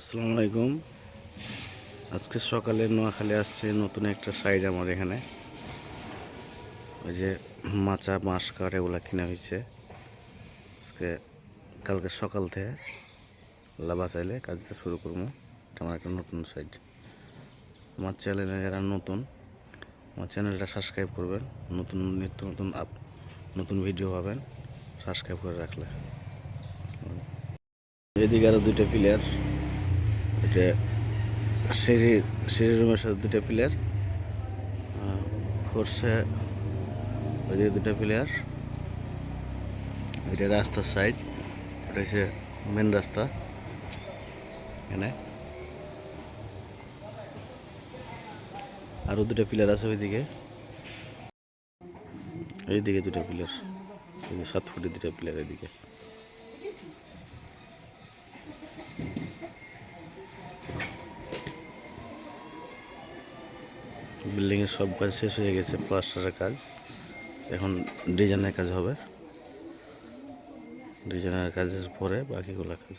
আসসালামু আলাইকুম। আজকে সকালে নোয়াখালী আসছে, নতুন একটা সাইড আমার এখানে। ওই যে মাচা বাঁশ কাঠ এগুলা কিনা হয়েছে আজকে, কালকে সকাল থেকে লাভা চাইলে কাজটা শুরু করব আমার একটা নতুন সাইড। আমার চ্যানেলে যারা নতুন, আমার চ্যানেলটা সাবস্ক্রাইব করবেন, নতুন নিত্য নতুন আপ, নতুন ভিডিও পাবেন সাবস্ক্রাইব করে রাখলে। এদিকে আরও দুইটা প্লেয়ার এটা সিঁড়ি সিঁড়ি রুমের সাথে দুটো প্লেয়ার ফোর্সে ওইদিকে দুটো প্লেয়ার এটা রাস্তার সাইড এটা হচ্ছে মেন রাস্তা, এখানে। আরও দুটো প্লেয়ার আছে ওইদিকে। এইদিকে দুটো প্লেয়ার সাত ফুটের দুটো প্লেয়ার এদিকে। বিল্ডিংয়ের সব কাজ শেষ হয়ে গেছে, প্লাস্টারের কাজ। এখন ডিজাইনের কাজ হবে। ডিজাইনের কাজের পরে বাকিগুলো কাজ